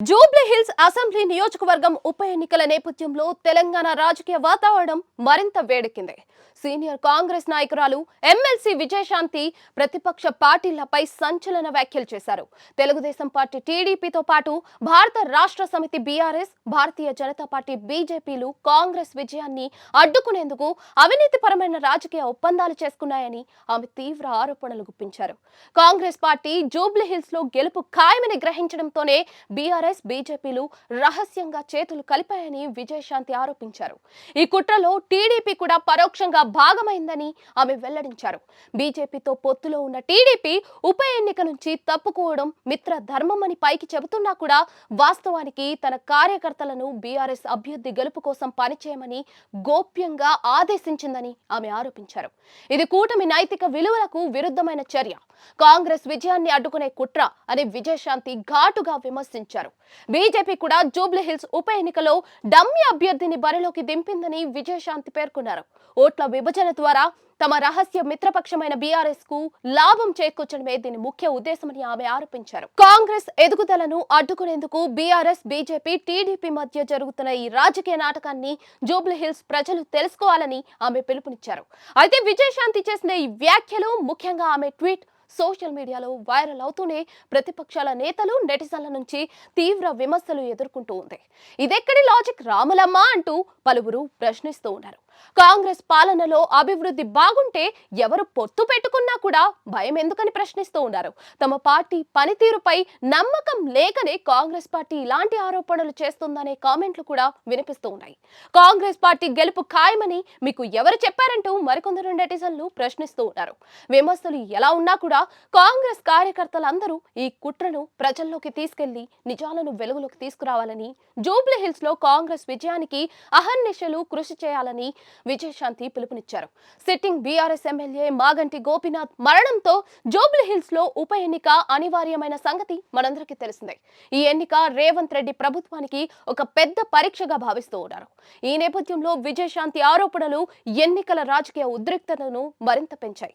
Jubilee hills assembly నియోజకవర్గం ఉప ఎన్నికల నేపథ్యంలో తెలంగాణ రాజకీయ వాతావరణం మరింత వేడెక్కింది. సీనియర్ కాంగ్రెస్ నాయకురాలు ఎమ్మెల్సీ విజయశాంతి ప్రతిపక్ష పార్టీలపై సంచలన వ్యాఖ్యలు చేశారు. తెలుగుదేశం పార్టీ టీడీపీతో పాటు భారత రాష్ట్ర సమితి బీఆర్ఎస్ భారతీయ జనతా పార్టీ బీజేపీలు కాంగ్రెస్ విజయాన్ని అడ్డుకునేందుకు అవినీతిపరమైన రాజకీయ ఒప్పందాలు చేసుకున్నాయని ఆమె తీవ్ర ఆరోపణలు గుప్పించారు. కాంగ్రెస్ పార్టీ జూబ్లీ హిల్స్లో గెలుపు ఖాయమని గ్రహించడంతోనే బీఆర్ఎస్ బీజేపీలు రహస్యంగా చేతులు కలిపాయని విజయశాంతి ఆరోపించారు. ఈ కుట్రలో టీడీపీ కూడా పరోక్షంగా భాగమైందని ఆమె వెల్లడించారు. బీజేపీతో పొత్తులో ఉన్న టీడీపీ ఉప ఎన్నిక నుంచి తప్పుకోవడం మిత్ర ధర్మమని పైకి చెబుతున్నా కూడా వాస్తవానికి తన కార్యకర్తలను బీఆర్ఎస్ అభ్యర్థి గెలుపు కోసం పనిచేయమని గోప్యంగా ఆదేశించిందని ఆమె ఆరోపించారు. ఇది కూటమి నైతిక విలువలకు విరుద్ధమైన చర్య. కాంగ్రెస్ విజయాన్ని అడ్డుకునే కుట్ర అని విజయశాంతి ఘాటుగా విమర్శించారు. బీజేపీ కూడా జూబ్లీహిల్స్ ఉప ఎన్నికలో డమ్మి అభ్యర్థిని బరిలోకి దింపిందని విజయశాంతి పేర్కొన్నారు. ఓట్ల విభజన ద్వారా తమ రహస్య మిత్రపక్షమైన బీఆర్ఎస్కు లాభం చేకూర్చడమే దీని ముఖ్య ఉద్దేశమని ఆమె ఆరోపించారు. కాంగ్రెస్ ఎదుగుదలను అడ్డుకునేందుకు బీఆర్ఎస్ బీజేపీ టీడీపీ మధ్య జరుగుతున్న ఈ రాజకీయ నాటకాన్ని జూబ్లీహిల్స్ ప్రజలు తెలుసుకోవాలని ఆమె పిలుపునిచ్చారు. అయితే విజయశాంతి చేసిన ఈ వ్యాఖ్యలు ముఖ్యంగా ఆమె ట్వీట్ సోషల్ మీడియాలో వైరల్ అవుతూనే ప్రతిపక్షాల నేతలు నెటిజన్ల నుంచి తీవ్ర విమర్శలు ఎదుర్కొంటూ ఉంది. ఇదెక్కడి లాజిక్? రాములమ్మ అంటూ పలువురు ప్రశ్నిస్తూ ఉన్నారు. కాంగ్రెస్ పాలనలో అభివృద్ధి బాగుంటే ఎవరు పొత్తు పెట్టుకున్నా కూడా భయం ఎందుకని ప్రశ్నిస్తూ ఉన్నారు. తమ పార్టీ పనితీరుపై నమ్మకం లేకనే కాంగ్రెస్ పార్టీ ఇలాంటి ఆరోపణలు చేస్తుందనే కామెంట్లు కూడా వినిపిస్తూ ఉన్నాయి. కాంగ్రెస్ పార్టీ గెలుపు ఖాయమని మీకు ఎవరు చెప్పారంటూ మరికొందరు నెటిజన్లు ప్రశ్నిస్తూ ఉన్నారు. విమర్శలు ఎలా ఉన్నా కూడా కాంగ్రెస్ కార్యకర్తలందరూ ఈ కుట్రను ప్రజల్లోకి తీసుకెళ్ళి నిజాలను వెలుగులోకి తీసుకురావాలని జూబ్లీహిల్స్లో కాంగ్రెస్ విజయానికి అహర్నిశలు కృషి చేయాలని విజయశాంతి పిలుపునిచ్చారు. Sitting BRS MLA Maganti Gopinath మరణంతో జూబ్లీ హిల్స్లో ఉప ఎన్నిక అనివార్యమైన సంగతి మనందరికీ తెలిసిందే. ఈ ఎన్నిక రేవంత్ రెడ్డి ప్రభుత్వానికి ఒక పెద్ద పరీక్షగా భావిస్తూ ఉన్నారు. ఈ నేపథ్యంలో విజయశాంతి ఆరోపణలు ఎన్నికల రాజకీయ ఉద్రిక్తతను మరింత పెంచాయి.